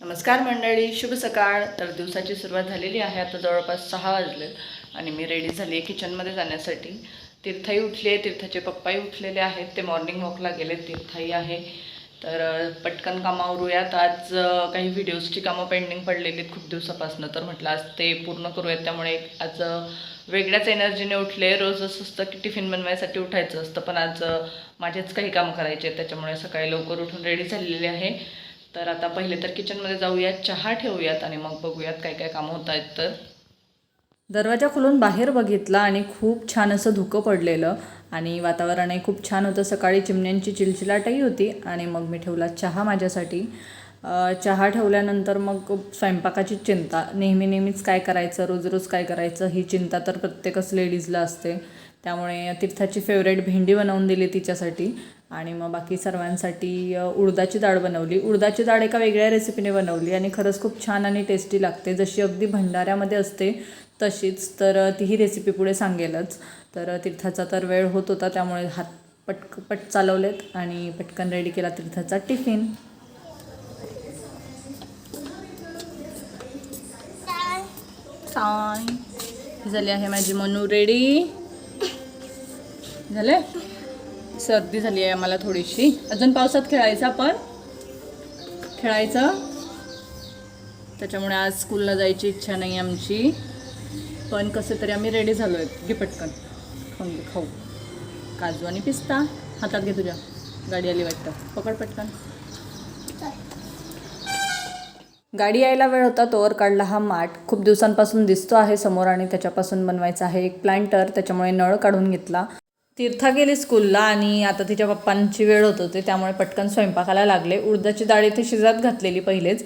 नमस्कार मंडळी शुभ सकाळ. तर दिवसाची सुरुवात झालेली आहे. आता जवळपास सहा वाजले आणि मी रेडी झाली आहे किचनमध्ये जाण्यासाठी. तीर्थाई उठली आहे. तीर्थाचे पप्पाही उठलेले आहेत. ते मॉर्निंग वॉकला गेले. तीर्थाई आहे. तर पटकन कामावरूयात आज काही व्हिडिओजची कामं पेंडिंग पडलेली आहेत. खूप दिवसापासून तर म्हटलं आज ते पूर्ण करूयात. त्यामुळे आज वेगळ्याच एनर्जीने उठले रोज असं असतं की टिफिन बनवायसाठी उठायचं असतं. पण आज माझेच काही कामं करायचे आहेत. त्याच्यामुळे सकाळी लवकर उठून रेडी झालेली आहे. तर आता पहिले तर किचनमध्ये जाऊयात चहा ठेवूयात आणि मग बघूयात काय काय कामं होत आहेत तर. दरवाजा खोलून बाहेर बघितला आणि खूप छान असं धुकं पडलेलं आणि वातावरणही खूप छान होतं. सकाळी चिमण्यांची चिलचिलाटही होती आणि मग मी ठेवला चहा माझ्यासाठी. चहा ठेवल्यानंतर मग स्वयंपाकाची चिंता. नेहमी नेहमीच काय करायचं रोज रोज काय करायचं ही चिंता तर प्रत्येकच लेडीजला असते. त्यामुळे तीर्थाची फेवरेट भेंडी बनवून दिली तिच्यासाठी. आणि मग बाकी सर्वांसाठी उडदाची डाळ बनवली. उडदाची डाळ एका वेगळ्या रेसिपीने बनवली आणि खरंच खूप छान आणि टेस्टी लागते. जशी अगदी भंडाऱ्यामध्ये असते तशीच तर तीही रेसिपी पुढे सांगेलच. तर तीर्थाचा तर वेळ होत होता त्यामुळे हात पटक पट चालवलेत आणि पटकन रेडी केला तीर्थाचा टिफिन झाली आहे माझी मनू रेडी झाले? सर्दी झाली आहे आम्हाला थोडीशी. अजून पावसात खेळायचं आपण. खेळायचं. त्याच्यामुळे आज स्कूलला जायची इच्छा नाही आमची. पण कसं तरी आम्ही रेडी झालो आहे घे पटकन. खाऊन घे खाऊ. काजू आणि पिस्ता. हातात घे तुझ्या. गाडी आली वाटतं. पकड पटकन. गाडी यायला वेळ होता तोवर काढला हा माठ. खूप दिवसांपासून दिसतो आहे समोर आणि त्याच्यापासून बनवायचा आहे एक प्लांटर त्याच्यामुळे नळ काढून घेतला. तीर्था गेली स्कूलला आणि आता तिच्या पप्पांची वेळ होत होती त्यामुळे पटकन स्वयंपाकाला लागले. उडदाची डाळ इथे शिजत घातलेली पहिलेच.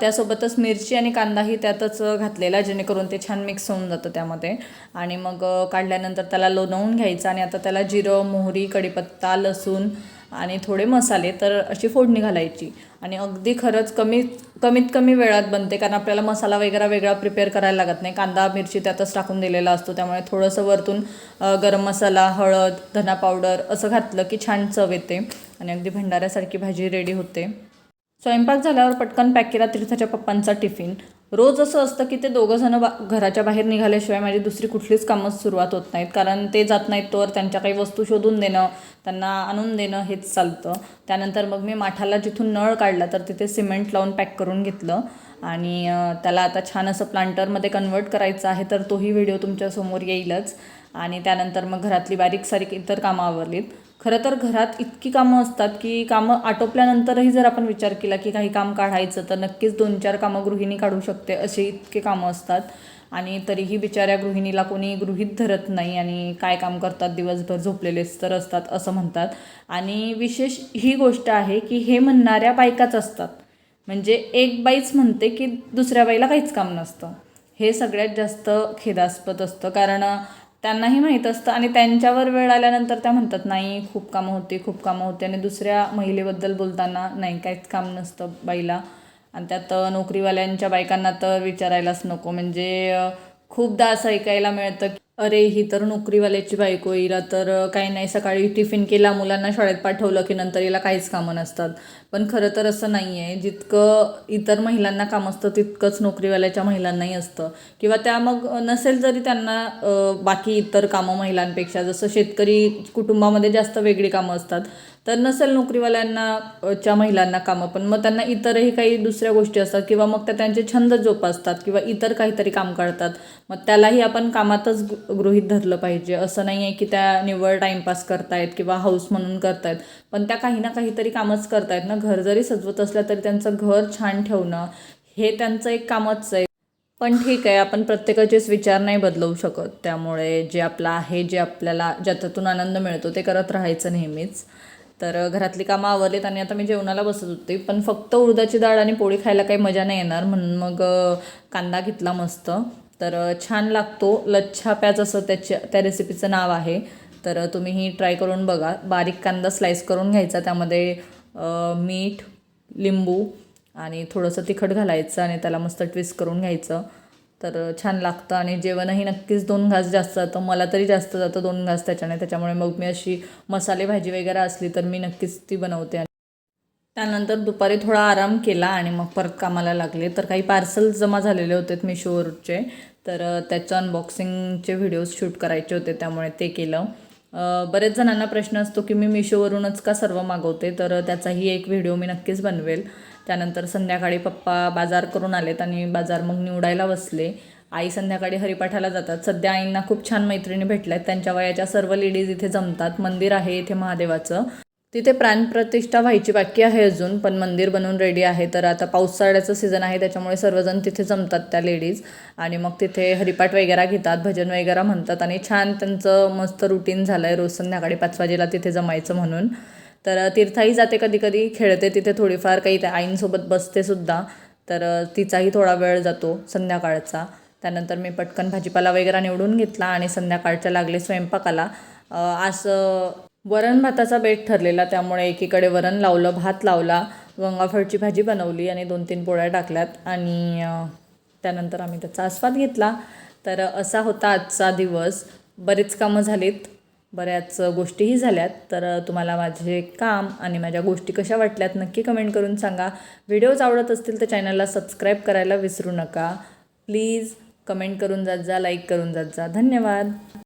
त्यासोबतच मिरची आणि कांदाही त्यातच घातलेला जेणेकरून ते छान मिक्स होऊन जातं त्यामध्ये. आणि मग काढल्यानंतर त्याला लोणवून घ्यायचं आणि आता त्याला जिरं मोहरी कढीपत्ता लसूण आणि थोडे मसाले तर अशी फोडणी घालायची. आणि अगदी खरंच कमीत कमीत कमी वेळात बनते कारण आपल्याला मसाला वगैरे वेगळा प्रिपेअर करायला लागत नाही. कांदा मिरची त्यातच टाकून दिलेला असतो त्यामुळे थोडंसं वरतून गरम मसाला हळद धना पावडर असं घातलं की छान चव येते. आणि अगदी भंडाऱ्यासारखी भाजी रेडी होते. स्वयंपाक झाल्यावर पटकन पॅक केला तीर्थाच्या पप्पांचा टिफिन रोज असं असतं की ते दोघंजणं बा घराच्या बाहेर निघाल्याशिवाय माझी दुसरी कुठलीच कामं सुरुवात होत नाहीत. कारण ते जात नाहीत तर त्यांच्या काही वस्तू शोधून देणं त्यांना आणून देणं हेच चालतं. त्यानंतर मग मी माठाला जिथून नळ काढला तर तिथे सिमेंट लावून पॅक करून घेतलं. आणि त्याला आता छान असं प्लांटरमध्ये कन्वर्ट करायचं आहे तर तोही व्हिडिओ तुमच्यासमोर येईलच. आणि त्यानंतर मग घरातली बारीक सारीक इतर कामं आवरलीत. खरं तर घरात इतकी कामं असतात की कामं आटोपल्यानंतरही जर आपण विचार केला की काही काम काढायचं तर नक्कीच दोन चार कामं गृहिणी काढू शकते असे इतके कामं असतात. आणि तरीही बिचाऱ्या गृहिणीला कोणी गृहीत धरत नाही आणि काय काम करतात दिवसभर झोपलेलेच तर असतात असं म्हणतात. आणि विशेष ही गोष्ट आहे की हे म्हणणाऱ्या बायकाच असतात. म्हणजे एक बाईच म्हणते की दुसऱ्या बाईला काहीच काम नसतं. हे सगळ्यात जास्त खेदास्पद असतं. कारण त्यांनाही माहीत असतं आणि त्यांच्यावर वेळ आल्यानंतर त्या म्हणतात नाही खूप कामं होती खूप कामं होती. आणि दुसऱ्या महिलेबद्दल बोलताना नाही काहीच काम नसतं बाईला. आणि त्यात नोकरीवाल्यांच्या बायकांना तर विचारायलाच नको. म्हणजे खूपदा असं ऐकायला मिळतं की अरे ही तर नोकरीवाल्याची बायको हिला तर काही नाही सकाळी टिफिन केला मुलांना शाळेत पाठवलं की नंतर हिला काहीच कामं नसतात. पण खरं तर असं नाही आहे जितकं इतर महिलांना काम असतं तितकंच नोकरीवाल्याच्या महिलांनाही असतं. किंवा त्या मग नसेल जरी त्यांना बाकी इतर कामं महिलांपेक्षा. जसं शेतकरी कुटुंबामध्ये जास्त वेगळी कामं असतात. तर नसेल नोकरीवाल्यांना च्या महिलांना कामं पण मग त्यांना इतरही काही दुसऱ्या गोष्टी असतात किंवा मग त्या त्यांचे छंद जोपासतात किंवा इतर काहीतरी काम करतात मग त्यालाही आपण कामातच गृहीत धरलं पाहिजे. असं नाही आहे की त्या निव्वळ टाईमपास करतायत किंवा हाऊस म्हणून करतायत पण त्या काही ना काहीतरी कामच करतायत ना. घर जरी सजवत असलं तरी त्यांचं घर छान ठेवणं हे त्यांचं एक कामच आहे. पण ठीक आहे आपण प्रत्येकाचेच विचार नाही बदलवू शकत. त्यामुळे जे आपलं आहे जे आपल्याला ज्याच्यातून आनंद मिळतो ते करत राहायचं नेहमीच. तर घरातली कामं आवरलीत आणि आता मी जेवणाला बसत होते. पण फक्त उडदाची डाळ आणि पोळी खायला काही मजा नाही येणार म्हणून मग कांदा घेतला मस्त. तर छान लागतो. लच्छा प्याज असं त्याच्या त्या रेसिपीचं नाव आहे. तर तुम्ही ही ट्राय करून बघा. बारीक कांदा स्लाईस करून घ्यायचा. त्यामध्ये मीठ लिंबू आणि थोडंसं तिखट घालायचं आणि त्याला मस्त ट्विस्ट करून घ्यायचं. तर छान लागतं आणि जेवणही नक्कीच दोन घास जास्त जातं. मला तरी जास्त जातं दोन घास त्याच्याने. त्याच्यामुळे मग मी अशी मसाले भाजी वगैरे असली तर मी नक्कीच ती बनवते. त्यानंतर दुपारी थोडा आराम केला आणि मग परत कामाला लागले. तर काही पार्सल जमा झालेले होते मिशोवरचे तर त्याचं अनबॉक्सिंगचे व्हिडिओज शूट करायचे होते. त्यामुळे ते केलं. बरेच जणांना प्रश्न असतो की मी मिशोवरूनच का सर्व मागवते? तर त्याचाही एक व्हिडिओ मी नक्कीच बनवेल. त्यानंतर संध्याकाळी पप्पा बाजार करून आलेत आणि बाजार मग निवडायला बसले. आई संध्याकाळी हरिपाठाला जातात. सध्या आईंना खूप छान मैत्रिणी भेटल्या आहेत त्यांच्या वयाच्या सर्व लेडीज इथे जमतात. मंदिर आहे इथे महादेवाचं. तिथे प्राणप्रतिष्ठा व्हायची बाकी आहे अजून पण मंदिर बनवून रेडी आहे. तर आता पावसाळ्याचं सीझन आहे त्याच्यामुळे सर्वजण तिथे जमतात त्या लेडीज. आणि मग तिथे हरिपाठ वगैरे घेतात भजन वगैरे म्हणतात. आणि छान त्यांचं मस्त रुटीन झालं आहे रोज संध्याकाळी पाच वाजेला तिथे जमायचं म्हणून. तर तीर्थाही जाते कधी कधी खेळते तिथे थोडीफार काही त्या आईंसोबत बसतेसुद्धा तर तिचाही थोडा वेळ जातो संध्याकाळचा. त्यानंतर मी पटकन भाजीपाला वगैरे निवडून घेतला आणि संध्याकाळच्या लागले स्वयंपाकाला. असं वरण भाताचा बेट ठरलेला त्यामुळे एकीकडे वरण लावलं भात लावला गंगाफळची भाजी बनवली आणि दोन तीन पोळ्या टाकल्यात. आणि त्यानंतर आम्ही त्याचा आस्वाद घेतला. तर असा होता आजचा दिवस. बरीच कामं झालीत. बऱ्याच गोष्टीही झाल्यात तर तुम्हाला माझे काम आणि माझ्या गोष्टी कशा वाटल्यात नक्की कमेंट करून सांगा. व्हिडिओज आवडत असतील तर चॅनलला सबस्क्राईब करायला विसरू नका. प्लीज कमेंट करून जात जा लाईक करून जात जा. धन्यवाद.